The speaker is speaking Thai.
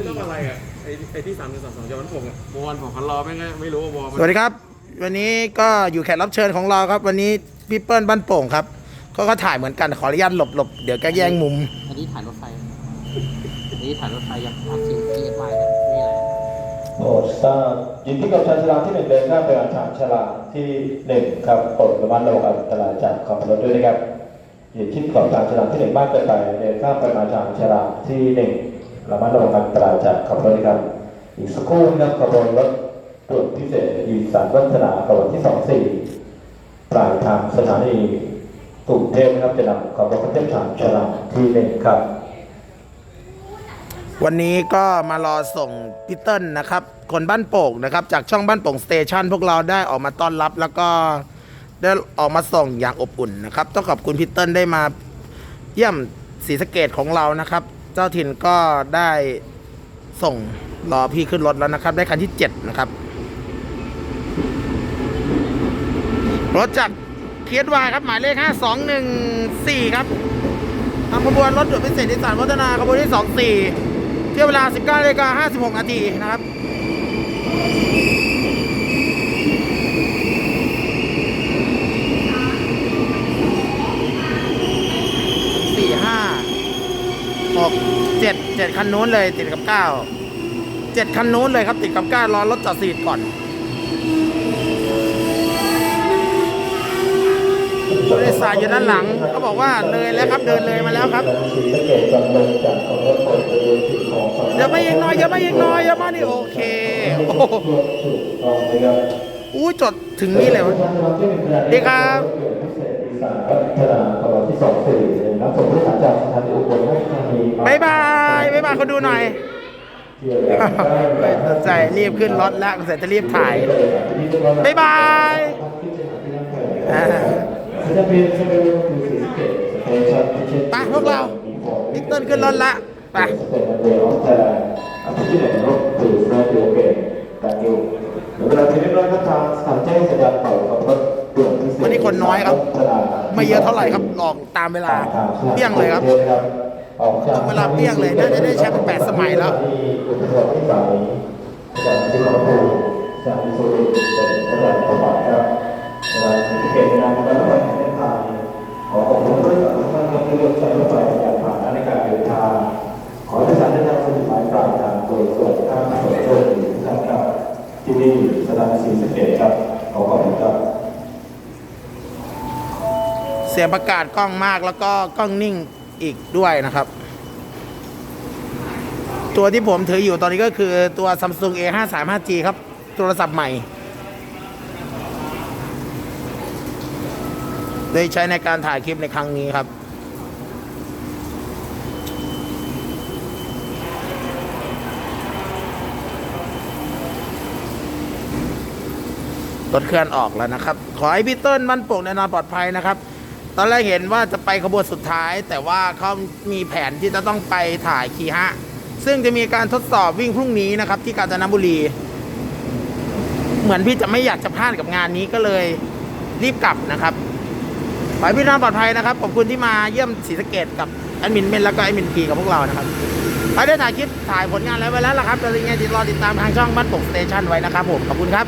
ไม่ต้องอะไรอะไอ้ไอ้ที่สามหนึ่งสองสองจะวันผมอะบอลของคันรอไม่งไม่รู้ว่าบอลมันสวัสดีครับ วันนี้ก็อยู่แขกรับเชิญของเราครับ วันนี้พี่เปิ้ลบ้านโป่งครับเขาก็ถ่ายเหมือนกันขออนุญาตหลบหลบเดี๋ยวแกแย่งมุม อันนี้ถ่ายรถไฟ อันนี้ถ่ายรถไฟยังทำจริงที่ไปเนี่ยมีอะไรโปรดทราบยินดีกับชานชาลาที่หนึ่งเดินข้ามไปยังชานชาลาที่หนึ่งครับโปรดระมัดระวังอันตรายจากขอบรถด้วยนะครับอย่าชิดขอบชานชาลาที่หนึ่งมากเกินไปเดินข้ามไปมาชานชาลาที่หนึ่ง ระมัดระวังอันตรายจากขอบรถนะครับอีกสักครู่นะครับขบวนรถตรวจพิเศษอีสานวัฒนาขบวนที่สองสี่ปลายทางสถานีกรุงเทพนะครับจะนำขบวนระเทศชานชาลาที่หนึ่งครับ วันนี้ก็มารอส่งพี่เติ้ลนะครับ คนบ้านโป่งนะครับ จากช่องบ้านโป่งสเตชันพวกเราได้ออกมาต้อนรับแล้วก็ได้ออกมาส่งอย่างอบอุ่นนะครับ ต้องขอบคุณพี่เติ้ลได้มาเยี่ยมศรีสะเกดของเรานะครับ เจ้าถิ่นก็ได้ส่งรอพี่ขึ้นรถแล้วนะครับ ได้คันที่7นะครับ รถจากเคียดวายครับ หมายเลข5214ครับทำขบวนรถด่วนพิเศษดิสานวัฒนาขบวนที่24เที่ยวเวลา19นาฬิกา56นาทีนะครับ สี่ห้าหก เจ็ดเจ็ดคันนู้นเลยติดกับเก้าเจ็ดคันนู้นเลยครับ ติดกับเก้ารอรถจอดสีดก่อนผู้โดยสารอยู่ด้านหลังเขาบอกว่าเลยแล้วครับเดินเลยมาแล้วครับเกตกำลังจากของรถปลดประโยชน์ของสำนักอย่ามายิงน้อยอย่ามายิงน้อยอย่ามานี่โอเคโอ้โหถูกต้องนะครับอู้จดถึงนี่เลยวะดีครับ สานพัฒนาขบวนที่สองสี่นักส่งผู้โดยสารจากสถานีอุบลราชธานีบายบายบายบายเขาดูหน่อยเที่ยวแบบได้ไม่สนใจรีบขึ้นรถแล้วเสร็จจะรีบถ่ายบายบายอ่าจะเป็นจะเป็นคือสีสะเกตสเตชันที่เช่นไปพวกเรานิกเติ้ลขึ้นรถละไปสเตชันเดียวแต่อาทิตย์ที่ไหนรถถือสเตชันเกตการอยู่เวลาที่เรียบร้อยก็ทางสถานแจ้งสัญญาณเป่ากับรถ คนน้อยครับ ไม่เยอะเท่าไหร่ครับลองตามเวลาเปี้ยงเลยครับออกจากเวลาเปี้ยงเลยน่าจะได้แชมป์แปดสมัยแล้วที่อุทยานที่สามจากที่เขาพูจากที่สุรินทร์เป็นพระราชประวัติครับเวลาที่เกิดงานแล้วก็แห่งทางขอขอบคุณด้วยกับทุกท่านที่ร่วมใช้รถไฟอย่างผ่านในการเดินทางขอให้ท่านได้ทำสมุดหมายปลายทางโดยสวัสดิภาพสมโชคดีทุกท่านครับที่นี่สถานีศรีสเกษครับขอขอบคุณครับ สียงประกาศกล้องมากแล้วก็กล้องนิ่งอีกด้วยนะครับ ตัวที่ผมถืออยู่ตอนนี้ก็คือตัว Samsung A535G ครับ โทรศัพท์ใหม่ได้ใช้ในการถ่ายคลิปในครั้งนี้ครับ รถเคลื่อนออกแล้วนะครับ ขอให้พี่เติ้ลมันโป่งแน่นอนปลอดภัยนะครับ ตอนแรกเห็นว่าจะไปขบวนสุดท้าย แต่ว่าเขามีแผนที่จะต้องไปถ่ายคีฮะ ซึ่งจะมีการทดสอบวิ่งพรุ่งนี้นะครับ ที่กาญจนบุรี เหมือนพี่จะไม่อยากจะพลาดกับงานนี้ก็เลยรีบกลับนะครับขอให้พี่น้องปลอดภัยนะครับขอบคุณที่มาเยี่ยมศรีสะเกดกับแอดมินเมนแล้วก็แอดมินพีกับพวกเรานะครับไปได้ถ่ายคลิปถ่ายผลงานแล้วไว้แล้วล่ะครับจะยังไงติดรอติดตามทางช่องบ้านปกสเตชันไว้นะครับผมขอบคุณครับ